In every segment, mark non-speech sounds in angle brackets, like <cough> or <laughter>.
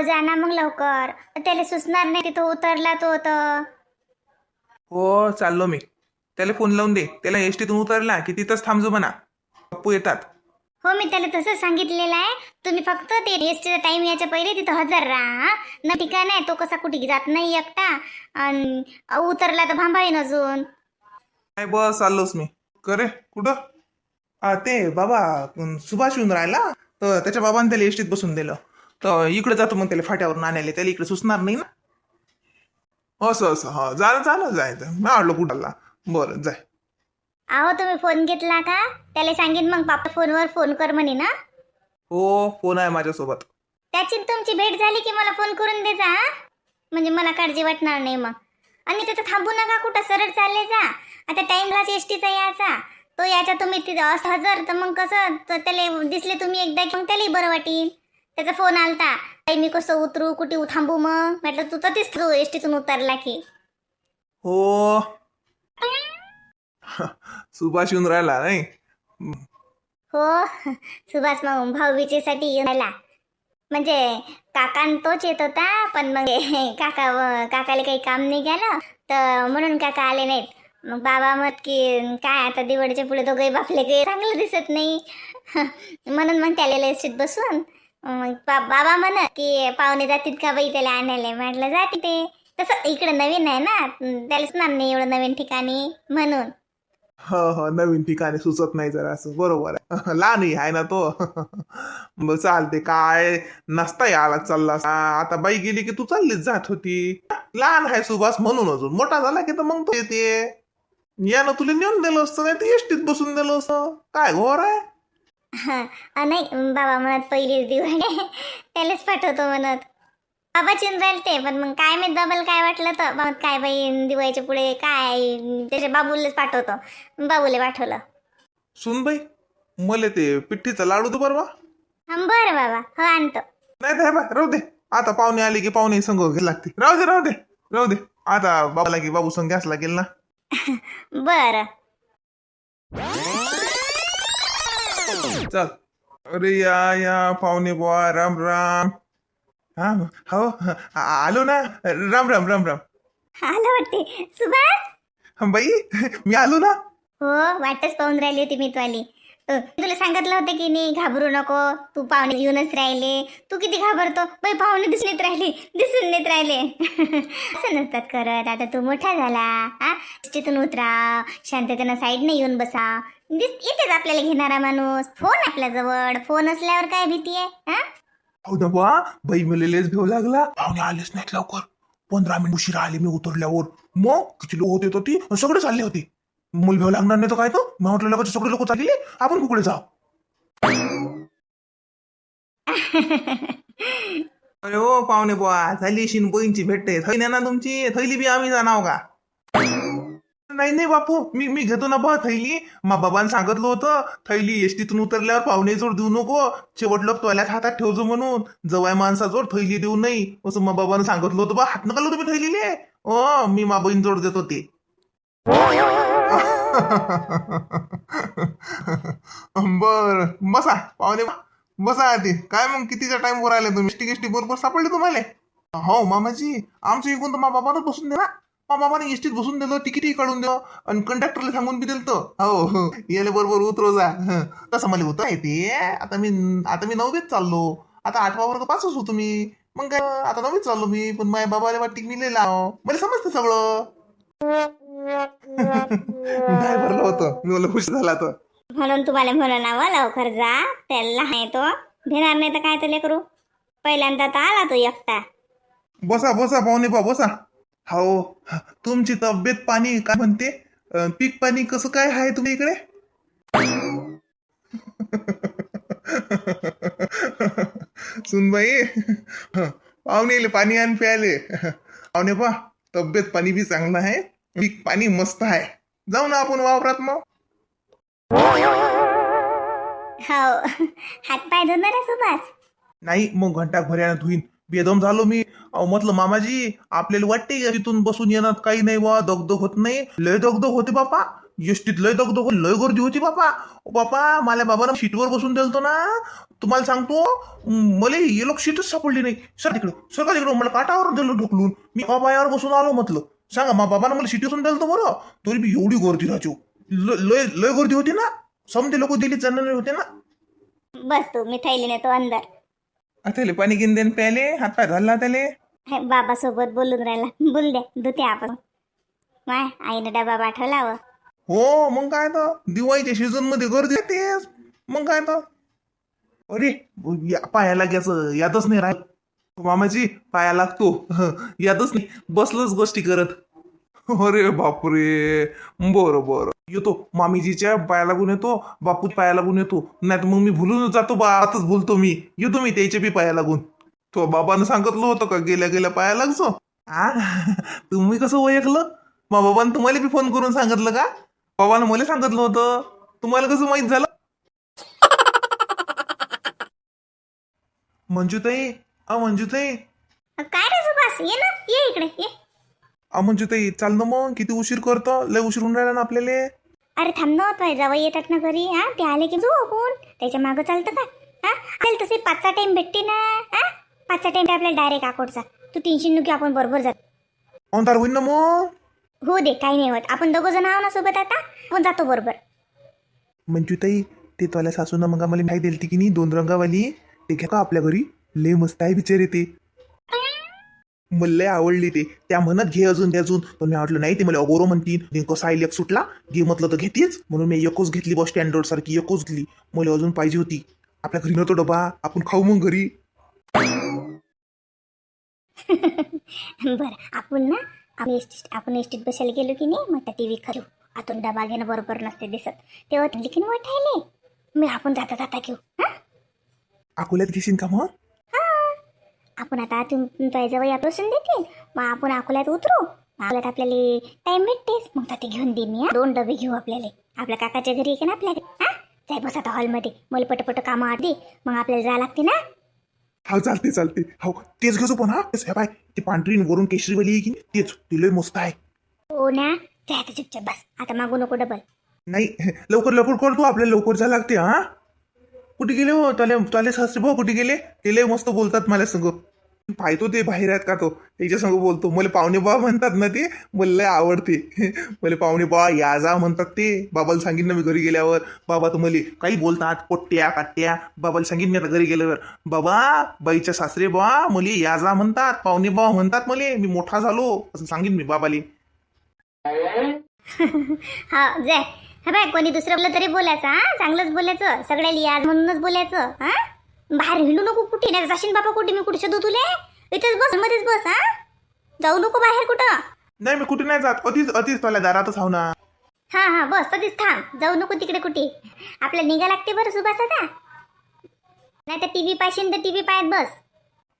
जा ना मग लवकर. त्याला सुचणार नाही तिथं उतरला तो तर. हो चाललो मी. त्याला फोन लावून दे. त्याला एस टीतून उतरला की तिथंच थांबजो म्हणा. पप्पू येतात. हो मी त्याला तसंच सांगितलेलं आहे. तुम्ही फक्त ते एस टीचा टाइम याच्या पहिले तिथं हजर राहा हा? न ठिकाण आहे तो कसा कुठे जात नाही एकटा. आणि उतरला तर भांबाईन अजून. काय बस चाललोच मी. करे कुठं? हा ते बाबा अं, सुभाष येऊन राहिला. तर त्याच्या बाबाने त्याला एसटीत बसून दिलं. तर इकडे जातो मग त्याला फाट्यावरून आणायला त्याला इकडे सुचणार नाही ना. असं असं हा झालं झालं जायचं मी आडलो कुठाला बरं जाय अहो तुम्ही फोन घेतला का? त्याला सांगेन मग पापा फोनवर फोन कर म्हणे ना. हो फोन आहे माझ्यासोबत. त्याची तुमची भेट झाली की मला फोन करून दे जा हा? म्हणजे मला काळजी वाटणार नाही मग. आणि तिथं थांबू नका कुठं सरळ चालले जा. आता टाइम झाला एस टीचा याचा. तो याच्या तुम्ही तिथं असं हजर तर मग कसं? तर त्याला दिसले तुम्ही एकदा मग त्यालाही बरं वाटेल. त्याचा फोन आलता. ताई मी कसं उतरू? कुठे थांबू मग? म्हटलं तू तर दिसतो एस टीतून उतरला की. हो. सुभाष येऊन राहिला नाही? हो. सुभाष मग भाऊबीजेसाठी येऊन राहिला. म्हणजे काकान तोच येत होता पण मग हे काका काकाला काही काम नाही गेलं तर म्हणून काका आले नाहीत. मग बाबा मत की काय आता दिवाळीच्या पुढे दोघे बापले काही चांगलं दिसत नाही. म्हणून मग त्याला एसटीत बसून. मग बा- बाबा म्हणत की पाहुणे जातील का बाई त्याला आणायला? म्हटलं जाते ते. तसं इकडे नवीन आहे ना त्याला सुनार नाही एवढं नवीन ठिकाणी म्हणून. हो हो नवीन ठिकाणी सुचत नाही जरा असं. बरोबर आहे. <laughs> लहानही आहे ना तो. <laughs> ब चालते काय? नसता याला चालला असता. आता बाई गेली की तू चाललीच जात होती. लहान आहे सुभाष म्हणून अजून. मोठा झाला की तर मग तो येते. यानं तुला नेऊन दिलं असतं नाही तर एसटीत बसून दिलं असतं. काय घोर आहे? हा. नाही बाबा म्हणत पहिलीच दिवाळी. त्यालाच पाठवतो म्हणत. बाबा चिन राहील ते पण मग काय माहीत बाबाला काय वाटलं तर. मग काय बाई दिवाळीच्या पुढे काय? त्याच्या बाबूलाच पाठवतो. बाबूला पाठवलं. सुनबाई मले ते पिठ्ठीचा लाडू तर बरं बा. हा बरं बाबा. हो आणतो. नाही तर हे बा राहू दे. आता पाहुणे आले की पाहुणे संग घ्यायला लागते. राहू दे राहू दे राहू दे. आता बाबाला की बाबू संग घ्यास लागेल ना. <laughs> बरं. चल. अरे या या पाहुणे बुवा राम राम. हा हो आलो ना. राम राम राम राम. आलं वाटते. सुभाष? बाई मी आलो ना. हो वाटच पाहून राहिली होती मी तुवाली. अ, तुला सांगितलं होतं की नाही घाबरू नको. तू पाहुणे येऊनच राहिले. तू किती घाबरतो. बाई पाहुणे दिसलेत राहिले. दिसून नेत राहिले. <laughs> असं नसतात करत. आता तू मोठा झाला. हा? तिथून उतरा. शांततेनं साईडने येऊन बसा. दिस येतेच आपल्याला घेणारा माणूस. फोन आपल्या जवळ फोन असल्यावर काय भीती आहे हा? हो ना बाई मला लेच भेव लागला. पाहुणे आलेच नाहीत लवकर. पंधरा मिनिट उशिरा आले मी उतरल्यावर. मग किती लोक होते होती सगळे चालले होते. मुल भेव लागणार नाही तर काय तो मग म्हटलं लोक सगळे लोक चालले आपण कुकडे जाऊ? अरे ओ पाहुणे बुवा. झाली शिन बोईंची भेटते. थैली ना तुमची? थैली बी आम्ही जाणार का? नाही नाही बापू मी मी घेतो ना बा थैली. मा बाबान सांगितलं होतं थैली एसटीतून उतरल्यावर पाहुणे जोड देऊ नको. शेवटलं टोयल्यात हातात ठेवजो म्हणून. जवाय माणसाजोड थैली देऊ नाही असं मा बाबानं सांगितलं होतं बा. हात नका तुम्ही थैलीले. ओ मी मा बहीण जोड देतो ते. <laughs> बर बसा. पाहुणे बसा आधी. काय मग कितीचा टाइम वर आले तुम्ही? एसटी एसटी बरोबर सापडले तुम्हाला? हो मामाजी. आमचं इकून तर मा बाबानच बसून दे ना. मा बाबाने एसटीत बसून दिलं तिकीटही काढून दिलं आणि कंडक्टरला सांगून बी दिलं हो हो. याले बरोबर उतरो जा. हं. तसं मला होतं आहे. ते आता मी आता मी नववीत चाललो. आता आठवा वर्ग पासच होतो मी. मग काय आता नववीत चाललो मी. पण माझ्या बाबाला वाटते मी लिहिला मला समजतं सगळं. काय भरलं होतं. मी मला खुश झाला तर म्हणून तुम्हाला म्हणून नावं लवकर जा. त्याला आहे तो. भेणार नाही तर काय तर लेकरू पहिल्यांदा तर आला तो एकटा. बसा बसा पाहुणे पा बसा. हो. तुमची तब्येत पाणी काय म्हणते? अं, पीक पाणी कसं काय आहे तुम्ही इकडे? सुनबाई पाहुणेले पाणी आण प्यायले. पाहुणे पा तब्येत पाणी बी चांगलं आहे. पीक पाणी मस्त आहे. जाऊ ना आपण वावरात मग. हो. हातपाय धुणार आहे सुभाष नाही मग घंटा भऱ्यानं धुईन. बेदम झालो मी. म्हटलं मामाजी आपल्याला वाटते का तिथून बसून येणार? काही नाही बा दगदग होत नाही. लय दगदग होते बापा. एसटीत लय दगदग लय गर्दी होती बापा. बापा मला बाबानं सीटवर बसून दिलतो ना. तुम्हाला सांगतो मला ये लोक सीटच सापडली नाही. सर तिकडं सर का तिकडे? मला काटावर दिलं ढोकलून. मी एका बसून आलो म्हटलं? सांगा मा बाबानं मला सीट बसून दिलतो बरं. तरी बी एवढी गर्दी राहतो हो. लय लय गर्दी होती ना. समजे लोक दिल्लीत जाणारे होते ना. बस तू मी थैली नेतो अंदर. आता पाणी घेऊन देन प्याले हात पाय घालला त्याले हे बाबा सोबत बोलून राहिला. बोल द्या धुते आपण. माय आईनं डबा पाठवला व. हो मग काय तर दिवाळीच्या सीझनमध्ये गर्दी येतेच मग काय तर अरे या- पायाला घ्यायचं यादच नाही राहील मामाजी पाया लागतो. <laughs> यादच नाही. बसलोच गोष्टी करत. <laughs> अरे बापरे. बरं बरं. येतो. मामीजीच्या पाया लागून येतो बापू पाया लागून येतो. नाही तर मग मी भुलून जातो बा आताच भुलतो मी. येतो मी त्याच्या बी पाया लागून तो बाबानं सांगितलं होतं का गेल्या गेल्या पाया लागतो आ? <laughs> तुम्ही कसं ओळखलं? मग बाबानं तुम्हाला बी फोन करून सांगितलं का? बाबानं मला सांगितलं होतं. तुम्हाला कसं माहीत झालं? मंजूताई अ मंजूताई. काय रे सुभाष? ये ना ये इकडे ये. अ मंजूताई चाल ना मग? किती उशीर करतो? लय उशीर होऊन राहिला ना आपल्याला. अरे थांब ना तो जावई येतात ना घरी हा? ते आले की जाऊ आपण त्याच्या मागं चालतं का? हा? आपल्याला तसे पाचचा टाइम भेटते ना हा? पाचचा टाइम आपल्याला डायरेक्ट आकोडचा तू टेन्शन नको आपण बरोबर जात अंधार होईन ना मग? हो दे काही नाही होत. आपण दोघं जण आहो ना सोबत आता आपण जातो बरोबर. मंजूताई ते तुला सासून मग आम्हाला माहिती दिली की नाही दोन रंगावाली. ते घ्या का आपल्या घरी. लय मस्त आहे बिचारे ते. मला आवडली ते. त्या म्हणत घे अजून घे अजून. पण मी म्हटलं नाही ते मला अगोरो म्हणतील आईल एक सुटला. घे म्हटलं तर घेतेच. म्हणून मी एकच घेतली बस स्टँडर्ड सारखी एकच घेतली. मला अजून पाहिजे होती. आपल्या घरी नव्हतो डबा. आपण खाऊ मग घरी. <laughs> बरं आपण ना एसटी आपण एसटीत बसायला गेलो की नाही मग त्या टी व्ही खरू आतून डबा घेणं बरोबर नसते दिसत. तेव्हा ते लिखीन वाटायले. मी आपण जाता जाता घेऊ. हा? अकोल्यात घेशील का मग? आपण आता तुझ्या जवळ या बसून देतील. मग आपण अकोल्यात उतरू. अकोल्यात आपल्याला टाइम भेटतेच. मग तर ते घेऊन देईन मी हा. दोन डबे घेऊ आपल्याला. आपल्या काकाच्या घरी आहे ना आपल्या हा? जाय बस आता हॉलमध्ये मला पटपट कामं आधी मग आपल्याला जायला लागते ना? हा चालते चालते. हो तेच घेतो पण हा. तेच हे पाय ते पांढरी वरून केशरीवाली आहे की नाही, तेच. ती लय मस्त आहे. हो ना? जाय आता चुपचाप बस. आता मागू नको डबल नाही लवकर लवकर करतो आपल्याला लवकर जायला लागते हा. कुठे गेले हो? त्याले त्याले सासरे भाऊ कुठे गेले? ते लय मस्त बोलतात मला संग. पाहतो ते बाहेर आहेत का तो? त्याच्या संग बोलतो. मला पाहुणे बा म्हणतात ना ते. मला लय आवडते. <laughs> मला पाहुणे बा या जा म्हणतात ते. बाबाला सांगितलं मी घरी गेल्यावर. बाबा तुम्हाला काही बोलतात. पोट्ट्या काट्ट्या बाबाला सांगितलं मी आता घरी गेल्यावर. बाबा बाईच्या सासरे बा मुली या जा म्हणतात. पाहुणे बा म्हणतात मले. मी मोठा झालो. असं सांगेन मी बाबाले. <laughs> हा जाय. हा बाय कोणी दुसरं बोललं तरी बोलायचं हा? चांगलंच बोलायचं सगळ्याला याद म्हणूनच बोलायचं हा? बाहेर हिंडू नको कुठे नाही जाशील बाबा कुठे मी कुठे शोधू तुले? इथेच बस मध्येच बस हा? जाऊ नको बाहेर कुठं? नाही मी कुठे नाही जात अतिच अतिच त्याला दारातच हाव ना हा हा बस तधीच थांब जाऊ नको तिकडे कुठे. आपल्याला निघा लागते बरं सुभाष आता नाही तर टीव्ही पाहिजे तर टीव्ही पाहत बस.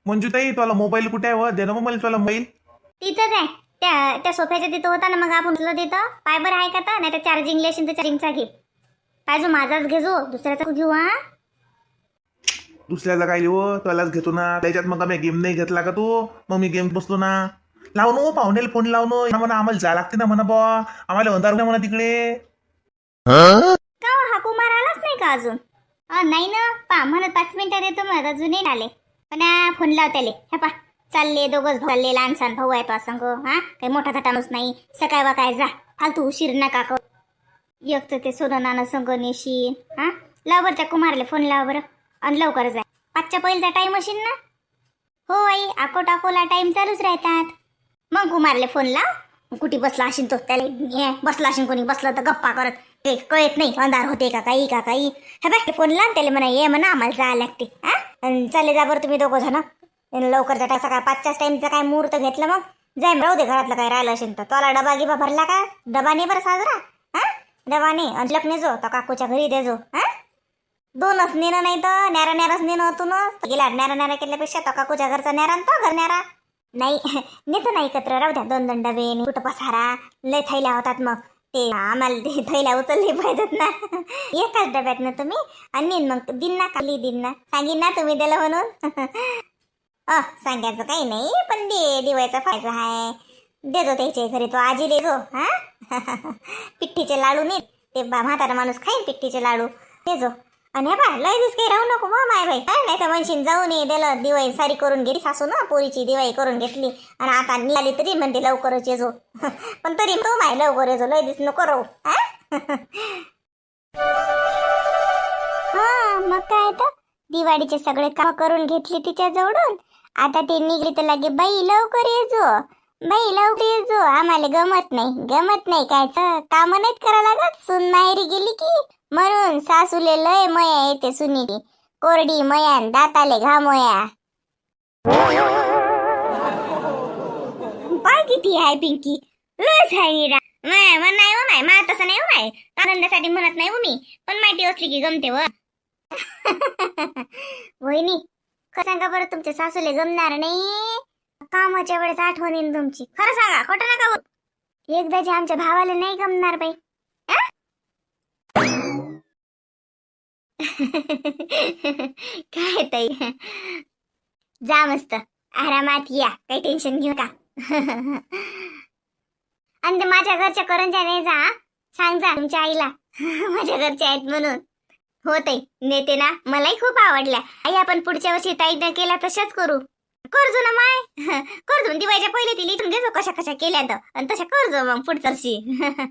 मंजूताई तुला मोबाईल कुठे आहे व? दे ना मग मला तुला मोबाईल. तिथंच आहे. त्या त्या सोफ्याच्या तिथं होता ना मग आपण तुला देतो पाय बरं आहे का तर नाही तर चार्जिंग लेशील तर चार्जिंगचा घे. पाहिजे माझाच घे जो दुसऱ्याचा घेऊ हा? दुसऱ्याला काय लिहो? त्यालाच घेतो ना. त्याच्यात मग आम्ही गेम नाही घेतला का तू? मग मी गेम बसलो ना. लाव नो पाहुण्याला फोन लावनो ना म्हणा आम्हाला जा लागते ना म्हणा बा आम्हाला अंधार नाही म्हणा तिकडे. का हो, हा कुमार आलाच नाही का अजून? अ, नाही ना. पा म्हणत पाच मिनिटात येतो मग अजूनही आले. पण आ, फोन लाव त्याले. हे पा चालले दोघंच चालले लहानसान भाऊ आहे तो संग हा? काही मोठा थाटानच नाही. सकाळ वा काय जा. फालतू उशीर नका कर एक तर ते सोनं संग नेशीन हा? लाव त्या कुमारले फोन लाव बरं. आणि लवकर जाय पाचच्या पहिलचा टाईम असेल ना? हो आई आको टाकोला टाईम चालूच राहतात. मग कुमारले फोन लाव. कुठे बसला असेल तो? त्याला बसला असेल कोणी? बसलं तर गप्पा करत. ते कळत नाही अंधार होते का काही का काही. हे बघ फोन लाव त्याला म्हणा ये म्हणा आम्हाला जायला लागते हा? चालले जा बरं तुम्ही दोघं जण. अन लवकर जाता सकाळ पाचच्याच टाईमचा काय मुहूर्त घेतलं मग? जाय राहू दे घरातलं काय राहिलं असेल तर. तोला डबा गिबा भरला का? डबाने बरं साजरा? हा? डबाने नाही. अंजलक नेजो तो काकूच्या घरी देजो हा? दोनच नेणं नाही तर न्यारा न्याराच नेणं होतो ना गेला न्यारा न्यारा केल्यापेक्षा तो काकूच्या घरचा न्यारा तो घर न्यारा. नाही <laughs> नेतो नाही एकत्र. राहू द्या दोन दोन डबे आणि कुठं पसारा? लय थैल्या होतात मग. ते आम्हाला ते <laughs> थैल्या उचलले पाहिजेत ना. <laughs> एकाच डब्यात ना तुम्ही आणि मग. दिन ना खाली दिन ना. सांगीन ना तुम्ही दिलं म्हणून. अ सांगायचं काही नाही पण दे दिवायचा फायदा आहे. देजो त्याच्या घरी तो आजी देजो हा? <laughs> पिठ्ठीचे लाडू नाही ते बा- म्हातारा माणूस खाईन पिठ्ठीचे लाडू. देजो आणि हे पा लय दिस काही राहू नको मग माय बाई. काय नाही तर म्हणशीन जाऊन ये दिलं दिवाळी सारी करून घेतली सासू ना पोरीची दिवाळी करून घेतली. आणि आता निघाली तरी म्हणते लवकरच येजो <laughs> पण तरी तो माय लवकर येजो लय दिस नको राहू हा? <laughs> हा मग काय तर दिवाळीचे सगळे काम करून घेतली तिच्या जवळून आता ते निघली तर लागे बाई लवकर येजो बाई लवकर येजो आम्हाला गमत नाही. गमत नाही काय काम नाहीत करा लागत. सून माहेरी गेली की. म्हणून सासूले लय मया येते सुनीची कोरडी मयान दाताले घामोया पाय किती आहे पिंकी. लस आहे निरा. माय मन नाही हो माय मा तसं नाही हो माय आनंदासाठी म्हणत नाही हो मी पण माहिती असली की गमते व. <laughs> वहिनी का सांगा बरं तुमच्या सासूले जमणार नाही? कामाच्या वेळेस आठवण येईन तुमची. खरं सांगा खोटं नका बोल. एकदाचे आमच्या भावाला नाही गमणार बाई. <laughs> काय ताई? जा मस्त. आरामात या. काही टेन्शन घेऊ का <laughs> आणि ते माझ्या घरच्या करंजा नाही जा सांग जा तुमच्या आईला. <laughs> माझ्या घरच्या आहेत म्हणून. हो ताई नेते ना मलाही खूप आवडल्या. आई आपण पुढच्या वर्षी ताईनं केला तशाच करू. करजो ना माय. <laughs> करजो दिवाळीच्या पहिले ती लिहून घेतो कशा कशा केल्या तर आणि तशा करजो मग पुढच्या वर्षी. <laughs>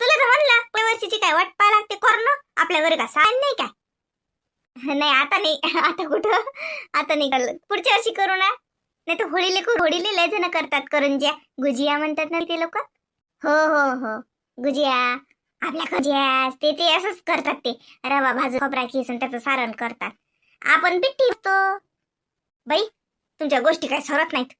तुला तर म्हणला पुढच्या वर्षीची काय वाट पाहा लागते कर ना आपल्या घरी का सांग नाही काय नाही आता नाही. <laughs> आता कुठं? आता नाही करलं पुढच्या वर्षी करू ना. नाही तर होळीले करू. होळीले लय जण करतात करून ज्या गुजिया म्हणतात ना ते लोक. हो हो हो. गुजिया. आपल्या गुजिया ते ते असंच करतात ते. रवा भाजून खोबरा किसून त्याचं सारण करतात. आपण पिठ्ठी असतो. बाई तुमच्या गोष्टी काय सरत नाहीत.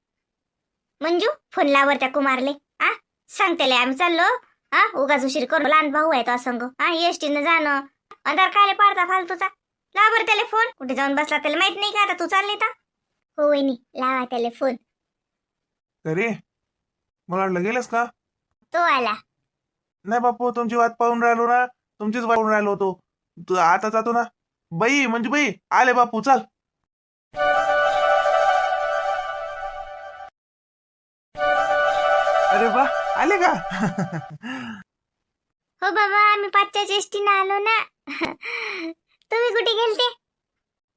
मंजू फोन लावर त्या कुमारले. आ सांगते आम्ही चाललो. हा उगाच उशीर करू लहान भाऊ आहे तो संग हा एसटीनं जाणं. अंधार कायले पाडता फालतूचा. लावर त्याला फोन. कुठे जाऊन बसला त्याला माहीत नाही का? आता तू चालली तर? हो वहिनी लावा त्याला फोन. अरे मला वाटलं गेलेस का? तो आला. नाही बापू तुमची वाट पाहून राहिलो ना तुमचीच वाट पाहून राहिलो होतो. तू आता जातो ना. बाई म्हणजे बाई आले बापू चाल. अरे वा आले का? हो बाबा आम्ही पाचच्या एसटीनं आलो ना. तुम्ही कुठे गेलते?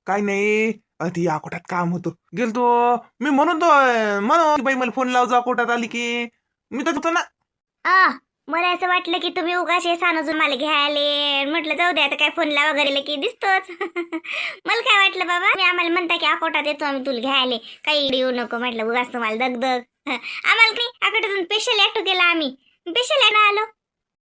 काय नाही अति या कोठात काम होतं. गेलतो मी म्हणून तो अं, म्हणू की बाई मला फोन लाव जा कोठात आली की. मी तर होतो ना. आ मला असं वाटलं की तुम्ही उगाशे सानजून मला घ्यायले म्हटलं जाऊ द्या आता काय फोनला वगैरे की दिसतोच. <laughs> मला काय वाटलं बाबा? मी आम्हाला म्हणता की अकोटात येतो आम्ही तुला घ्यायले. काही येऊ नको म्हटलं उगाच तुम्हाला दगदग. <laughs> आम्हाला काही अकोटातून स्पेशल ऍटो केला आम्ही. स्पेशल ऍटो आलो.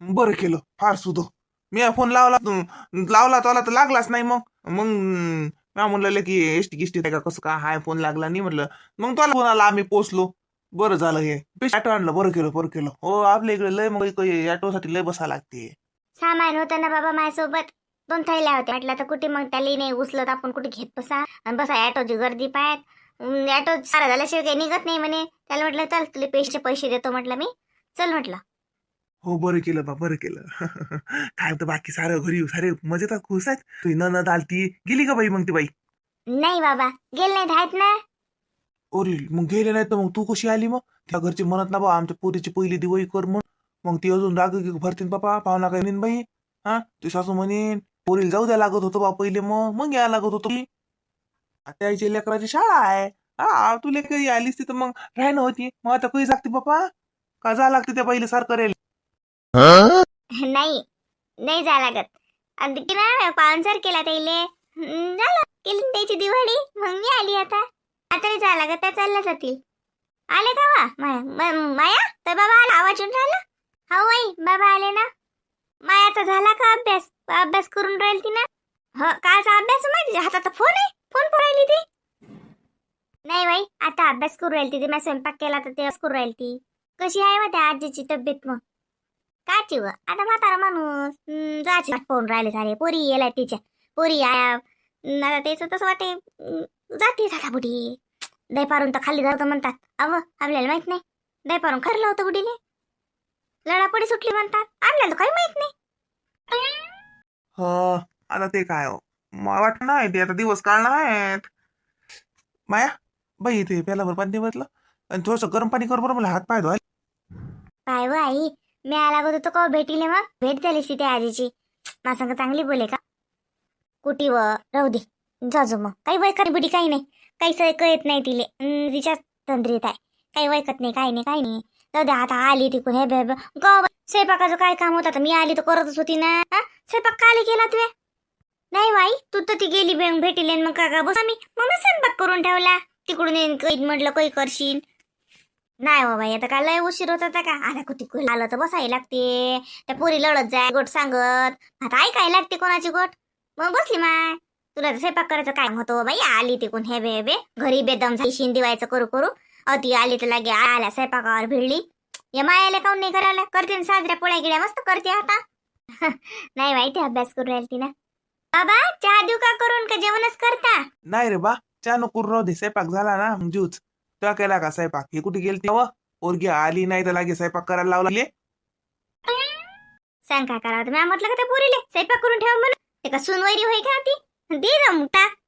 बरं केलं फार सुधो. मी फोन लावला तू- लावला तोला तर लागलाच नाही मग. मग म्हणलं की एसटी गिष्टी का कसं का हाय फोन लागला नाही म्हटलं. मग तुला फोन आला आम्ही पोचलो. बरं झालं हे. ऑटो आणलं बरं केलं बरं केलं. हो आपल्या इकडे लय मग ऑटोसाठी लय बसा लागते. सामान होतं ना बाबा माझ्यासोबत. दोन थैल्या होत्या. म्हटलं तर कुठे मग त्याला नाही उचलत आपण कुठे घेत बसा. आणि बसा ॲटोची गर्दी पाहत. ॲटो सारा झाल्याशिवाय काही निघत नाही म्हणे. त्याला म्हटलं चल तुला पैसे पैसे देतो म्हटलं मी. चल म्हटलं. हो बरं केलं बा बरं केलं. <laughs> काय होतं बाकी सारं घरी सारे मजेत खुश आहेत. तुझी ननद आलती. गेली का बाई मग ती बाई? नाही बाबा गेले नाहीत आहेत ना. अरे मग गेले नाही तर मग तू कशी आली मग? त्या घरची म्हणत ना बा आमच्या पोरीची पहिली दिवाळी कर म्हणून. मग ती अजून राग भरतीन बापा पाहुणा काय नेन बाई? हा? ती सासू म्हणेन पोरीला जाऊ द्या लागत होतं बा पहिले मग मग या लागत होतो. आता यायची लेकराची शाळा आहे. हा तू लेकर आलीस तिथं मग राहणं होती. मग आता कधी लागते बापा का जा लागते त्या पहिले सारखं रेल नाही नाही जा लागत. आणि पाहुणचार केला त्याले झालं केली त्याची दिवाळी? मग मी आली आता. आता झाला का त्या चालल्या जातील. आले का वा? माया माया? तर बाबा आला आवाज येऊन राहिला. हो आई बाबा आले ना. मायाचा झाला का अभ्यास? अभ्यास करून राहील ती ना? ह कायचा अभ्यास माहिती हातात फोन आहे. फोन पण राहिली ती. नाही बाई आता अभ्यास करू राहील ती मी स्वयंपाक केला तर ते करू राहील ती. कशी आहे मग त्या आजीची तब्येत मग? काची चिव आता म्हातारा माणूस जायची वाट पाहून राहिले सारे. पोरी येलाय तिच्या. पोरी आया आता त्याचं तसं वाटे जाते झाला बुडी दही पारून तर खाली जातं म्हणतात. अव आपल्याला माहीत नाही. दही पारून खरलं होतं बुडीले लढापडी सुटली म्हणतात. आपल्याला काही माहीत नाही. ह आता ते काय हो? मला वाटत नाही ते आता दिवस काढणार आहेत. माया बाई ते प्याला बरं पाणी बसलं आणि थोडंसं गरम पाणी कर बरं मला हात पाय काय व आई मी आला अगोदर तो कवा भेटीले मग? भेट झालीस ती त्या आजीची. माझ्या संग चांगली बोले का? कुटी व राहू दे. जाजो मग. काही वैकत बुडी काही नाही. काही सय कळत नाही तिले. अन तिच्याच तंद्रीत आहे. काही वैकत नाही काही नाही काही नाही. जाऊ द्या आता आली तिकून हे बे गाव स्वयंपाकाचं काय काम होतं आता? मी आली तर करतच होती ना? स्वयंपाक काले केला तू? नाही बाई तू तर ती गेली बे भेटीले मग काका बस. आम्ही मग स्वयंपाक करून ठेवला. तिकडून येईन काही म्हटलं काही करशील. नाही हो बाई आता काय लय उशीर होत होता का? आता कुठे कुठे? आलं तर बसायला लागते. त्या पोरी लढत जाय गोट सांगत. आता ऐकायला लागते कोणाची गोट. मग बसली माय. तुला स्वयंपाक करायचं काय होतं बाई? आली तिकून हे बे बे. घरी बेदम झाली शिंदी व्हायचं करू करू. अति आली तर लागे आल्या स्वयंपाकावर भिडली. या मायाला काऊन नाही करायला? करते ना साजऱ्या पोळ्या गिड्या मस्त करते आता. <laughs> नाही बाई ते अभ्यास करू राहिली ती ना बाबा चहा देऊ का करून? का जेवणच करता? नाही रे बा चा नको राहू दे. स्वयंपाक झाला ना मग जीवच. तुला केला का स्वयंपाक? हे कुठे गेली तेव्हा पोरगी आली नाही तर लागे स्वयंपाक करायला लावला सांग काय करावं? मी म्हटलं का त्या पोरीले? स्वयंपाक करून ठेव म्हणून. ते का सुनवैरी होई का ती? दे ना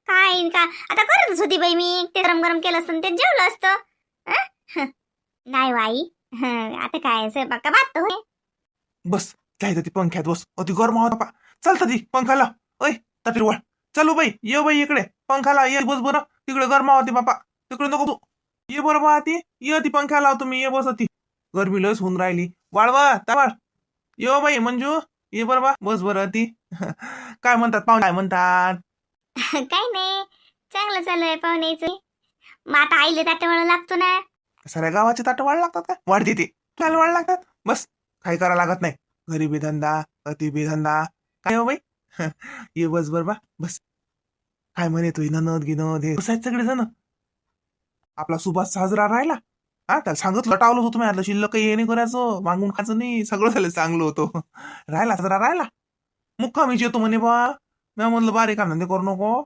काय का आता करतच होती बाई मी. ते गरम गरम केलं असतं आणि ते जेवलं असतं. नाही बाई. आता काय स्वयंपाक बात होय? बस जायचं ती पंख्यात बस. अति गरम होता पा चालतं ती पंखा लाव ऐ वळ चलो बाई ये बाई इकडे. पंखा लाव ये बस बरं. तिकडे गरम होती बापा. तिकडे नको तू ये बरं बा ती. ये ती पंखा लाव तुम्ही. ये बस ती. गरमी लस होऊन राहिली. वाळवा तावाळ ये हो बाई मंजू. ये बरं बा. बस बरं ती. <laughs> काय म्हणतात पाहुणे काय म्हणतात? <laughs> काय नाही चांगलं चालू आहे पाहुण्याचं. मग आता आईले ताटवाळा लागतो ना. सगळ्या गावाचे ताट वाढ लागतात का? वाढते ते चाल वाढ लागतात. बस काही करा लागत नाही. गरीबी धंदा अति बी धंदा. काय हो बाई? <laughs> ये बस बर बा बस. काय म्हणे तू ननद गिनद हे बसायचं सगळे जण आपला सुभाष साजरा राहिला. हा त्याला सांगत लटावलं होतं मी आता शिल्लक काही हे नाही करायचं मागून खायचं नाही सगळं झालं चांगलं होतं. <laughs> राहिला साजरा राहिला. मुक्कामीच येतो म्हणे बा. मी म्हणलं बारीक धंदे करू नको.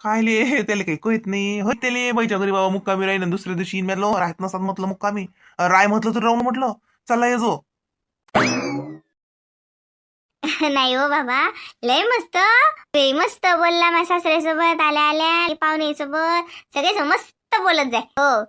काय ले <laughs> त्याला काही कळत नाही. होय त्याला बाईच्या घरी बाबा मुक्कामी राहील दुसऱ्या दिवशी मेलो हो, राहत नसतात म्हटलं मुक्कामी. राय म्हटलं तर राहून म्हटलं. चला ये जो. <laughs> नाही हो बाबा लय मस्त. लय मस्त बोलला माझ्या सासऱ्यासोबत आल्या आल्या पाहुणे सोबत सगळे मस्त बोलत जाय. हो.